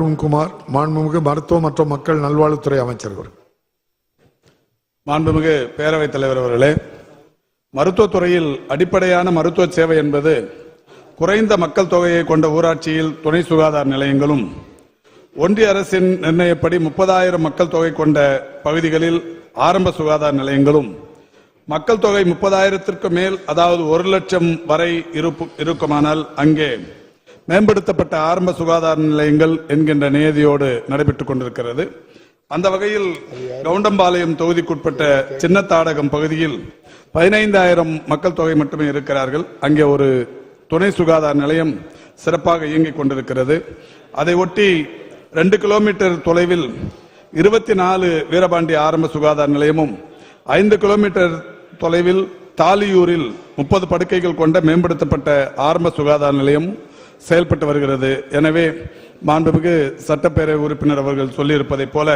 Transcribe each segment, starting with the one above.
அருண்குமார் மாண்புமிகு மருத்துவ மற்றும் மக்கள் நல்வாழ்வுத்துறை அமைச்சர் அவர்கள். மாண்புமிகு பேரவைத் தலைவர் அவர்களே மருத்துவத்துறையில் அடிப்படையான மருத்துவ சேவை என்பது குறைந்த மக்கள் தொகையை கொண்ட ஊராட்சியில் துணை சுகாதார நிலையங்களும் ஒன்றிய அரசின் நிர்ணயப்படி முப்பதாயிரம் மக்கள் தொகை கொண்ட பகுதிகளில் ஆரம்ப சுகாதார நிலையங்களும் மக்கள் தொகை முப்பதாயிரத்திற்கு மேல் அதாவது ஒரு லட்சம் வரை இருக்குமானால் அங்கே மேம்படுத்தப்பட்ட ஆரம்ப சுகாதார நிலையங்கள் என்கின்ற நியதியோடு நடைபெற்றுக் கொண்டிருக்கிறது. அந்த வகையில் கவுண்டம்பாளையம் தொகுதிக்குட்பட்ட சின்னத்தாடகம் பகுதியில் பதினைந்தாயிரம் மக்கள் தொகை மட்டுமே இருக்கிறார்கள். அங்கே ஒரு துணை சுகாதார நிலையம் சிறப்பாக இயங்கிக் கொண்டிருக்கிறது. அதை ஒட்டி ரெண்டு கிலோமீட்டர் தொலைவில் இருபத்தி நாலு வீரபாண்டி ஆரம்ப சுகாதார நிலையமும் ஐந்து கிலோமீட்டர் தொலைவில் தாலியூரில் முப்பது படுக்கைகள் கொண்ட மேம்படுத்தப்பட்ட ஆரம்ப சுகாதார நிலையம் செயல்பட்டு வருகிறது. எனவே மாண்புமிகு சட்டப்பேரவை உறுப்பினர் அவர்கள் சொல்லியிருப்பதைப் போல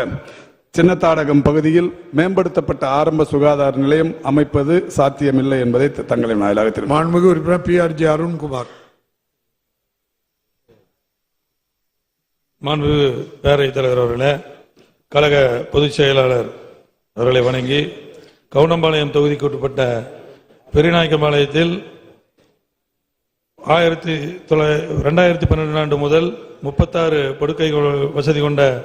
சின்னத்தாடகம் பகுதியில் மேம்படுத்தப்பட்ட ஆரம்ப சுகாதார நிலையம் அமைப்பது சாத்தியமில்லை என்பதை த- தங்களின் வாயிலாக தெரிவித்துக் மாண்புமிகு உறுப்பினர் பி. ஆர். ஜி. அருண்குமார். மாண்புமிகு பேரவைத் தலைவர் அவர்களே கழக பொதுச் செயலாளர் அவர்களை வணங்கி கவுண்டம்பாளையம் தொகுதிக்கு உட்பட்ட பெரியநாயக்கம்பாளையத்தில் ஆயிரத்தி தொள்ளாயிரத்தி ரெண்டாயிரத்தி பன்னெண்டு ஆண்டு முதல் முப்பத்தாறு படுக்கை கொ- வசதி கொண்ட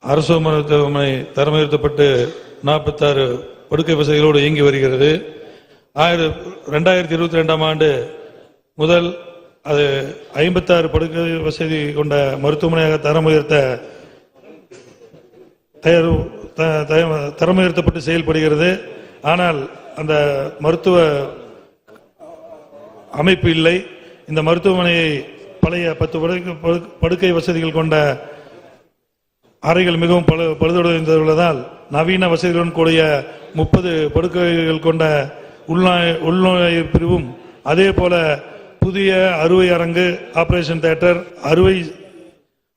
அரசு மருத்துவமனை தரம் உயர்த்தப்பட்டு நாற்பத்தாறு படுக்கை வசதிகளோடு இயங்கி வருகிறது. ஆயிரம் ரெண்டாயிரத்தி இருபத்தி ரெண்டாம் ஆண்டு முதல் அது ஐம்பத்தாறு படுக்கை வசதி கொண்ட மருத்துவமனையாக தரம் உயர்த்த தயார் த- தரம் உயர்த்தப்பட்டு செயல்படுகிறது. ஆனால் அந்த மருத்துவ அமைப்பு இல்லை. இந்த மருத்துவமனையை பழைய பத்து படுக்கை படுக்கை வசதிகள் கொண்ட அறைகள் மிகவும் பழு பழுதடைந்துள்ளதால் நவீன வசதிகளுடன் கூடிய முப்பது படுக்கைகள் கொண்ட உள்நோய் உள்நோய் பிரிவும் அதே போல புதிய அறுவை அரங்கு ஆபரேஷன் தியேட்டர் அறுவை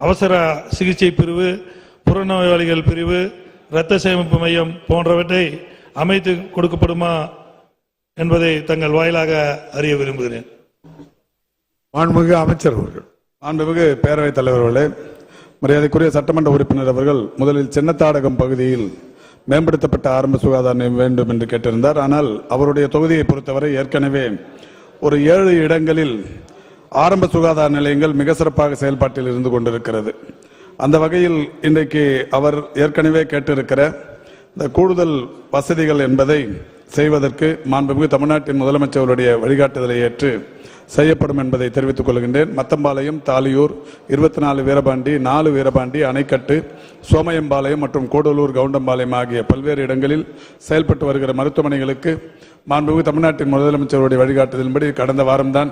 அவசர சிகிச்சை பிரிவு புறநோயாளிகள் பிரிவு இரத்த சேமிப்பு மையம் போன்றவற்றை அமைத்து கொடுக்கப்படுமா என்பதை தங்கள் வாயிலாக அறிய விரும்புகிறேன். மாண்புமிகு அமைச்சர் அவர்கள். மாண்புமிகு பேரவைத் தலைவர் அவர்களே மரியாதைக்குரிய சட்டமன்ற உறுப்பினர் அவர்கள் முதலில் சின்னத்தாடகம் பகுதியில் மேம்படுத்தப்பட்ட ஆரம்ப சுகாதார நிலையம் வேண்டும் என்று கேட்டிருந்தார். ஆனால் அவருடைய தொகுதியை பொறுத்தவரை ஏற்கனவே ஒரு ஏழு இடங்களில் ஆரம்ப சுகாதார நிலையங்கள் மிக சிறப்பாக செயல்பாட்டில் இருந்து கொண்டிருக்கிறது. அந்த வகையில் இன்றைக்கு அவர் ஏற்கனவே கேட்டிருக்கிற இந்த கூடுதல் வசதிகள் என்பதை செய்வதற்கு மாண்புமிகு தமிழ்நாட்டின் முதலமைச்சருடைய வழிகாட்டுதலை ஏற்று செய்யப்படும் என்பதை தெரிவித்துக் கொள்கின்றேன். மத்தம்பாளையம் தாலியூர் இருபத்தி நாலு வீரபாண்டி நாலு வீரபாண்டி அணைக்கட்டு சோமயம்பாளையம் மற்றும் கூடலூர் கவுண்டம்பாளையம் ஆகிய பல்வேறு இடங்களில் செயல்பட்டு வருகிற மருத்துவமனைகளுக்கு மாண்புமிகு தமிழ்நாட்டின் முதலமைச்சருடைய வழிகாட்டுதலின்படி கடந்த வாரம்தான்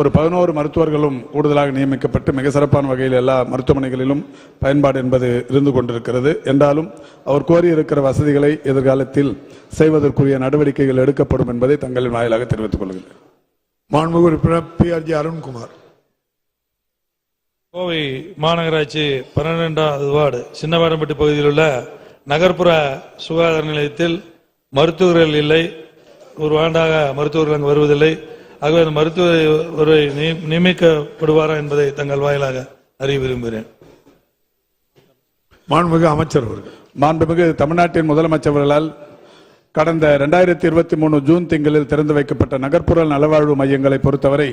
ஒரு பதினோரு மருத்துவர்களும் கூடுதலாக நியமிக்கப்பட்டு மிக சிறப்பான வகையில் எல்லா மருத்துவமனைகளிலும் பயன்பாடு என்பது இருந்து கொண்டிருக்கிறது. என்றாலும் அவர் கோரியிருக்கிற வசதிகளை எதிர்காலத்தில் செய்வதற்குரிய நடவடிக்கைகள் எடுக்கப்படும் என்பதை தங்களின் வாயிலாக தெரிவித்துக் கொள்கிறேன். மாண்புமிகு உறுப்பினர் P R G Arunkumar. Kovai மாநகராட்சி பன்னிரெண்டாவது வார்டு சின்னவாரம்பட்டி பகுதியில் உள்ள நகர்ப்புற சுகாதார நிலையத்தில் மருத்துவர்கள் இல்லை. ஒரு ஆண்டாக மருத்துவர்கள் அங்கு வருவதில்லை. ஆகவே அந்த மருத்துவரை நிய- நியமிக்கப்படுவாரா என்பதை தங்கள் வாயிலாக அறிய விரும்புகிறேன். மாண்புமிகு அமைச்சர் அவர்கள். மாண்புமிகு தமிழ்நாட்டின் முதலமைச்சர்களால் கடந்த ரெண்டாயிரத்தி இருபத்தி மூணு ஜூன் திங்களில் திறந்து வைக்கப்பட்ட நகர்ப்புற நலவாழ்வு மையங்களை பொறுத்தவரை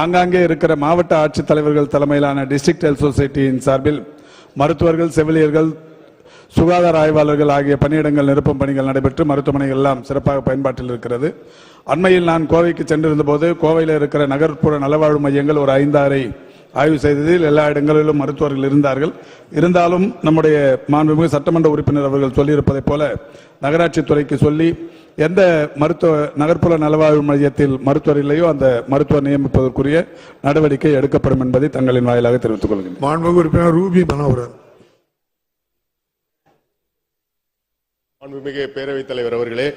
ஆங்காங்கே இருக்கிற மாவட்ட ஆட்சித்தலைவர்கள் தலைமையிலான டிஸ்ட்ரிக்ட் ஹெல்த் சொசைட்டியின் சார்பில் மருத்துவர்கள் செவிலியர்கள் சுகாதார ஆய்வாளர்கள் ஆகிய பணியிடங்கள் நிரப்பும் பணிகள் நடைபெற்று மருத்துவமனைகள் எல்லாம் சிறப்பாக பயன்பாட்டில் இருக்கிறது. அண்மையில் நான் கோவைக்கு சென்றிருந்த போது கோவையில் இருக்கிற நகர்ப்புற நலவாழ்வு மையங்கள் ஒரு ஐந்தாறை ஆய்வு செய்ததில் எல்லா இடங்களிலும் மருத்துவர்கள் இருந்தார்கள். இருந்தாலும் நம்முடைய மாண்புமிகு சட்டமன்ற உறுப்பினர் அவர்கள் சொல்லியிருப்பதைப் போல நகராட்சி துறைக்கு சொல்லி எந்த மருத்துவ நகர்ப்புற நலவாழ்வு மையத்தில் மருத்துவர் இல்லையோ அந்த மருத்துவர் நியமிப்பதற்குரிய நடவடிக்கை எடுக்கப்படும் என்பதை தங்களின் வாயிலாக தெரிவித்துக் கொள்கிறேன் மாண்புமிகு உறுப்பினர் ரூபி மனோகரன். மாண்புமிகு பேரவைத் தலைவர் அவர்களே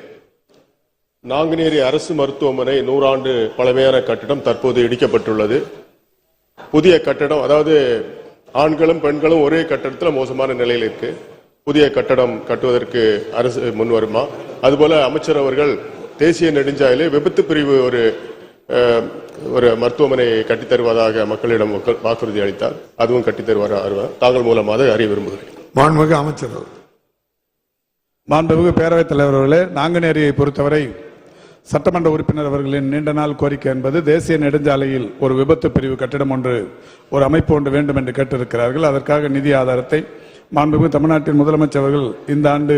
நாங்குநேரி அரசு மருத்துவமனை நூறாண்டு பழமையான கட்டிடம் தற்போது இடிக்கப்பட்டுள்ளது. புதிய கட்டடம் அதாவது ஆண்களும் பெண்களும் ஒரே கட்டடத்தில் மோசமான நிலையில் இருக்கு. புதிய கட்டடம் கட்டுவதற்கு அரசு முன் வருமா? அதுபோல அமைச்சர் அவர்கள் தேசிய நெடுஞ்சாலையில் விபத்து பிரிவு ஒரு ஒரு மருத்துவமனை கட்டித் தருவதாக மக்களிடம் மக்கள் வாக்குறுதி அளித்தார். அதுவும் கட்டித் தருவார் தாங்கள் மூலமாக அறிய விரும்புகிறேன். மாண்புமிகு அமைச்சர் அவர்கள். மாண்புமிகு பேரவைத் தலைவர் அவர்களே நாங்குநேரியை பொறுத்தவரை சட்டமன்ற உறுப்பினர் அவர்களின் நீண்ட நாள் கோரிக்கை என்பது தேசிய நெடுஞ்சாலையில் ஒரு விபத்து பிரிவு கட்டிடம் ஒன்று ஒரு அமைப்பு ஒன்று வேண்டும் என்று கேட்டிருக்கிறார்கள். அதற்காக நிதி ஆதாரத்தை மாண்புமிகு தமிழ்நாட்டின் முதலமைச்சர் அவர்கள் இந்த ஆண்டு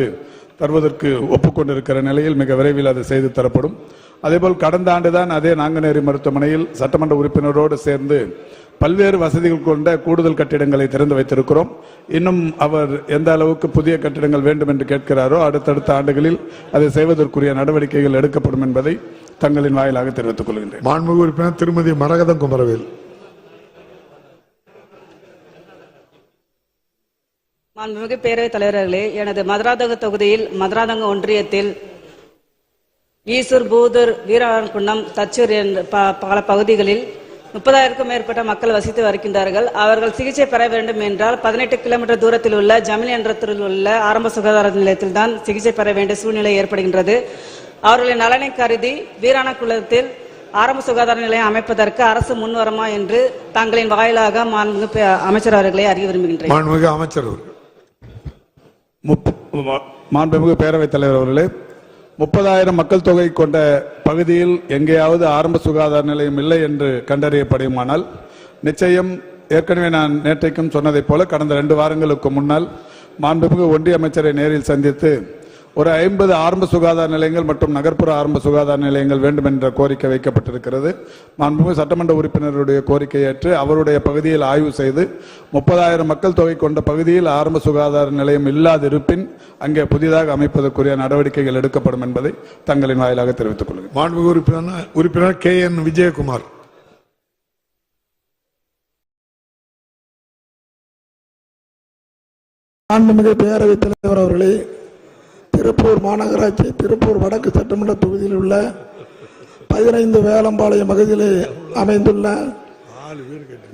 தருவதற்கு ஒப்புக்கொண்டிருக்கிற நிலையில் மிக விரைவில் அது செய்து தரப்படும். அதேபோல் கடந்த ஆண்டுதான் அதே நாங்குநேரி மருத்துவமனையில் சட்டமன்ற உறுப்பினரோடு சேர்ந்து பல்வேறு வசதிகள் கொண்ட கூடுதல் கட்டிடங்களை திறந்து வைத்திருக்கிறோம். இன்னும் அவர் எந்த அளவுக்கு புதிய கட்டிடங்கள் வேண்டும் என்று கேட்கிறாரோ அடுத்தடுத்த ஆண்டுகளில் அதை செய்வதற்குரிய நடவடிக்கைகள் எடுக்கப்படும் என்பதை தங்களின் வாயிலாக தெரிவித்துக் கொள்கின்றேன். மாண்புமிகு உறுப்பினர் திருமதி மரகதம் குமரவேல். மாண்புமிகு பேரவைத் தலைவர்களே எனது மதுராந்தக தொகுதியில் மதுராந்தக ஒன்றியத்தில் ஈசூர் பூதூர் வீரகுண்டம் தச்சூர் என்ற ப- பல பகுதிகளில் முப்பதாயிரக்கும் மேற்பட்ட மக்கள் வசித்து வருகின்றார்கள். அவர்கள் சிகிச்சை பெற வேண்டும் என்றால் பதினெட்டு கிலோமீட்டர் தூரத்தில் உள்ள ஜமில் என்றத்தில் உள்ள ஆரம்ப சுகாதார நிலையத்தில் தான் சிகிச்சை பெற வேண்டிய சூழ்நிலை ஏற்படுகின்றது. அவர்களின் நலனை கருதி வீராணக்குளத்தில் ஆரம்ப சுகாதார நிலையம் அமைப்பதற்கு அரசு முன்வருமா என்று தங்களின் வாயிலாக மாண்புமிகு அமைச்சர் அவர்களை அறிய விரும்புகின்றேன். மாண்புமிகு அமைச்சர் மாண்புமிகு பேரவைத் தலைவர் அவர்களே முப்பதாயிரம் மக்கள் தொகை கொண்ட பகுதியில் எங்கேயாவது ஆரம்ப சுகாதார நிலையம் இல்லை என்று கண்டறியப்படுமானால் நிச்சயம் ஏற்கனவே நான் நேற்றைக்கும் சொன்னதைப் போல கடந்த ரெண்டு வாரங்களுக்கு முன்னால் மாண்புமிகு ஒன்றிய அமைச்சரை நேரில் சந்தித்து ஒரு ஐம்பது ஆரம்ப சுகாதார நிலையங்கள் மற்றும் நகர்ப்புற ஆரம்ப சுகாதார நிலையங்கள் வேண்டும் என்ற கோரிக்கை வைக்கப்பட்டிருக்கிறது. மாண்புமிகு சட்டமன்ற உறுப்பினருடைய கோரிக்கை ஏற்று அவருடைய பகுதியில் ஆய்வு செய்து முப்பதாயிரம் மக்கள் தொகை கொண்ட பகுதியில் ஆரம்ப சுகாதார நிலையம் இல்லாதிருப்பின் அங்கே புதிதாக அமைப்பதற்குரிய நடவடிக்கைகள் எடுக்கப்படும் என்பதை தங்களின் வாயிலாக தெரிவித்துக் கொள்கிறேன். மாண்புமிகு உறுப்பினர் உறுப்பினர் கே என் விஜயகுமார். மாண்புமிகு பேரவைத் தலைவர் அவர்களே திருப்பூர் மாநகராட்சி திருப்பூர் வடக்கு சட்டமன்ற தொகுதியில் உள்ள பதினைந்து வேலம்பாளையம் பகுதியில் அமைந்துள்ள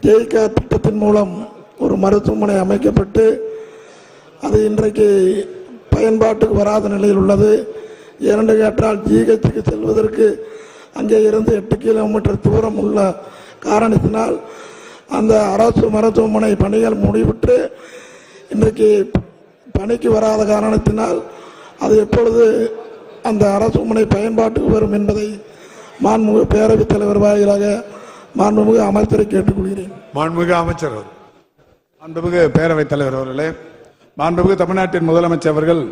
ஜெயிகா திட்டத்தின் மூலம் ஒரு மருத்துவமனை அமைக்கப்பட்டு அது இன்றைக்கு பயன்பாட்டுக்கு வராத நிலையில் உள்ளது. இரண்டு கேட்டால் ஜிஹெச்சுக்கு செல்வதற்கு அங்கே இருந்து எட்டு கிலோமீட்டர் தூரம் உள்ள காரணத்தினால் அந்த அரசு மருத்துவமனை பணிகள் முடிவுற்று இன்றைக்கு பணிக்கு வராத காரணத்தினால் அது எப்பொழுது அந்த அரசுமனை பயன்பாட்டுக்கு வரும் என்பதை மாண்புமிகு பேரவைத் தலைவர் வாயிலாக மாண்புமிகு அமைச்சரை கேட்டுக்கொள்கிறேன். மாண்புமிகு அமைச்சர் மாண்புமிகு பேரவைத் தலைவர் அவர்களே மாண்புமிகு தமிழ்நாட்டின் முதலமைச்சர் அவர்கள்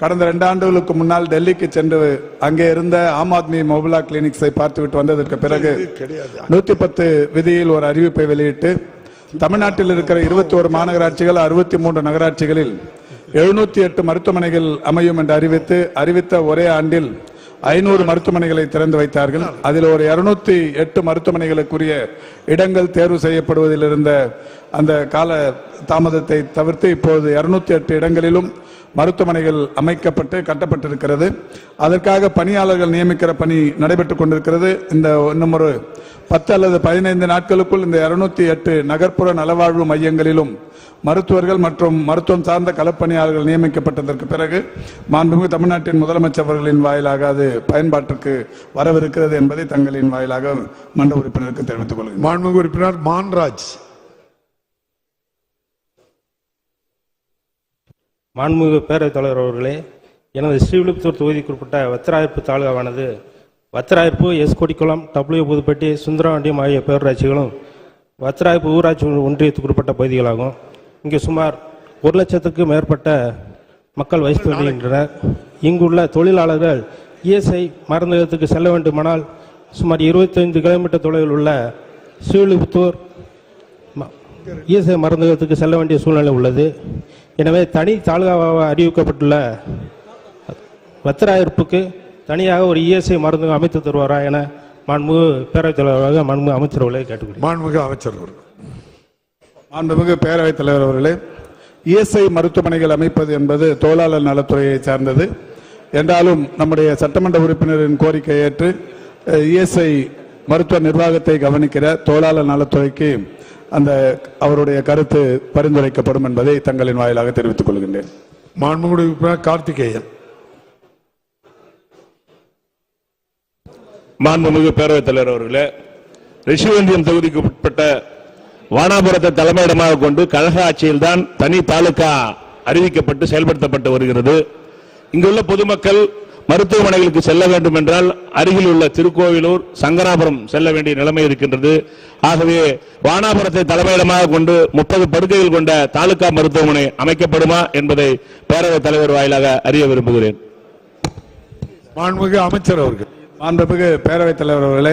கடந்த ரெண்டு ஆண்டுகளுக்கு முன்னால் டெல்லிக்கு சென்று அங்கே இருந்த ஆம் ஆத்மி மொபைலா கிளினிக்ஸை பார்த்துவிட்டு வந்ததற்கு பிறகு நூத்தி பத்து விதியில் ஒரு அறிவிப்பை வெளியிட்டு தமிழ்நாட்டில் இருக்கிற இருபத்தி ஒரு மாநகராட்சிகள் அறுபத்தி மூன்று நகராட்சிகளில் எழுநூத்தி எட்டு மருத்துவமனைகள் அமையும் என்று அறிவித்து அறிவித்த ஒரே ஆண்டில் ஐநூறு மருத்துவமனைகளை திறந்து வைத்தார்கள். அதில் ஒரு இருநூத்தி எட்டு மருத்துவமனைகளுக்குரிய இடங்கள் தேர்வு செய்யப்படுவதில் இருந்த அந்த கால தாமதத்தை தவிர்த்து இப்போது இருநூத்தி எட்டு இடங்களிலும் மருத்துவமனைகள் அமைக்கப்பட்டு கட்டப்பட்டிருக்கிறது. அதற்காக பணியாளர்கள் நியமிக்கிற பணி நடைபெற்றுக் கொண்டிருக்கிறது. இந்த இன்னும் ஒரு பத்து அல்லது பதினைந்து நாட்களுக்குள் இந்த இருநூத்தி எட்டு நகர்ப்புற நலவாழ்வு மையங்களிலும் மருத்துவர்கள் மற்றும் மருத்துவம் சார்ந்த களப்பணியாளர்கள் நியமிக்கப்பட்டதற்கு பிறகு மாண்புமிகு தமிழ்நாட்டின் முதலமைச்சர் அவர்களின் வாயிலாக அது பயன்பாட்டிற்கு வரவிருக்கிறது என்பதை தங்களின் வாயிலாக மன்ற உறுப்பினருக்கு தெரிவித்துக் கொள்கிறேன். மாண்புமிகு உறுப்பினர் மான்ராஜ். மாண்புமிகு பேரவைத் தலைவர் அவர்களே எனது ஸ்ரீவில்லிபுத்தூர் தொகுதிக்குட்பட்ட வத்திராயிருப்பு தாலுகாவானது வத்திராயிருப்பு எஸ் கொடிக்குளம் டபிள்யூ புதுப்பட்டி சுந்தரவாண்டியம் ஆகிய பேரூராட்சிகளும் வத்திராயிருப்பு ஊராட்சி ஒன்றியத்துக்குட்பட்ட பகுதிகளாகும். இங்கு சுமார் ஒரு லட்சத்துக்கு மேற்பட்ட மக்கள் வசித்து வருகின்றனர். இங்குள்ள தொழிலாளர்கள் இஎஸ்ஐ மருந்தகத்துக்கு செல்ல வேண்டுமானால் சுமார் இருபத்தைந்து கிலோமீட்டர் தொலைவில் உள்ள ஸ்ரீவில்லிபுத்தூர் ம- இஎஸ்ஐ மருந்தகத்துக்கு செல்ல வேண்டிய சூழ்நிலை உள்ளது. எனவே தனி தாலுகாவாக அறிவிக்கப்பட்டுள்ள வத்திராயிருப்புக்கு தனியாக ஒரு இஎஸ்ஐ மருந்தகம் அமைத்து தருவாரா என மாண்புமிகு பேரவைத் தலைவராக மாண்புமிகு அமைச்சர் அவர்களை கேட்டுக்கொள்கிறேன். மாண்புமிகு அமைச்சர் அவர்கள். மாண்புமிகு பேரவைத் தலைவர் அவர்களே இஎஸ்ஐ மருத்துவமனைகள் அமைப்பது என்பது தொழிலாளர் நலத்துறையை சார்ந்தது. என்றாலும் நம்முடைய சட்டமன்ற உறுப்பினரின் கோரிக்கை ஏற்று இஎஸ்ஐ மருத்துவ நிர்வாகத்தை கவனிக்கிற தொழிலாளர் நலத்துறைக்கு அந்த அவருடைய கருத்து பரிந்துரைக்கப்படும் என்பதை தங்களின் வாயிலாக தெரிவித்துக் கொள்கின்றேன். மாண்புமிகு உறுப்பினர் கார்த்திகேயன். மாண்புமிகு பேரவைத் தலைவர் அவர்களே ரிஷிவந்தியம் தொகுதிக்கு உட்பட்ட வானாபுரத்தை தலைமையிடமாக கொண்டு கழக ஆட்சியில்தான் தனி தாலுகா அறிவிக்கப்பட்டு செயல்படுத்தப்பட்டு வருகிறது. இங்குள்ள பொதுமக்கள் மருத்துவமனைகளுக்கு செல்ல வேண்டும் என்றால் அருகில் உள்ள திருக்கோவிலூர் சங்கராபுரம் செல்ல வேண்டிய நிலைமை இருக்கின்றது. ஆகவே வானாபுரத்தை தலைமையிடமாக கொண்டு முப்பது படுக்கைகள் கொண்ட தாலுகா மருத்துவமனை அமைக்கப்படுமா என்பதை பேரவைத் தலைவர் வாயிலாக அறிய விரும்புகிறேன். மாண்புமிகு அமைச்சர் அவர்கள். மாண்புமிகு பேரவைத் தலைவர் அவர்களே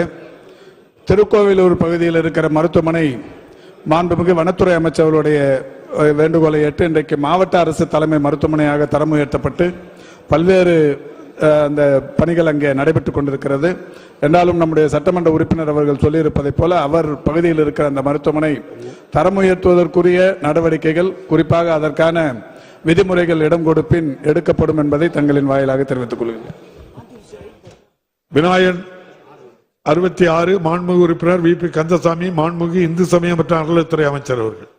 திருக்கோவிலூர் பகுதியில் இருக்கிற மருத்துவமனை மாண்புமிகு வனத்துறை அமைச்சர்களுடைய வேண்டுகோளை ஏற்று இன்றைக்கு மாவட்ட அரசு தலைமை மருத்துவமனையாக தரம் உயர்த்தப்பட்டு பல்வேறு அந்த பணிகள் அங்கே நடைபெற்றுக் கொண்டிருக்கிறது. என்றாலும் நம்முடைய சட்டமன்ற உறுப்பினர் அவர்கள் சொல்லியிருப்பதைப் போல அவர் பகுதியில் இருக்கிற அந்த மருத்துவமனை தரம் உயர்த்துவதற்குரிய நடவடிக்கைகள் குறிப்பாக அதற்கான விதிமுறைகள் இடம் கொடுப்பின் எடுக்கப்படும் என்பதை தங்களின் வாயிலாக தெரிவித்துக் கொள்கிறேன். விநாயகன் அறுபத்தி ஆறு மாண்புமிகு உறுப்பினர் வி பி கந்தசாமி மாண்புமிகு இந்து சமயம் மற்றும் அறநிலைத்துறை அமைச்சர் அவர்கள்.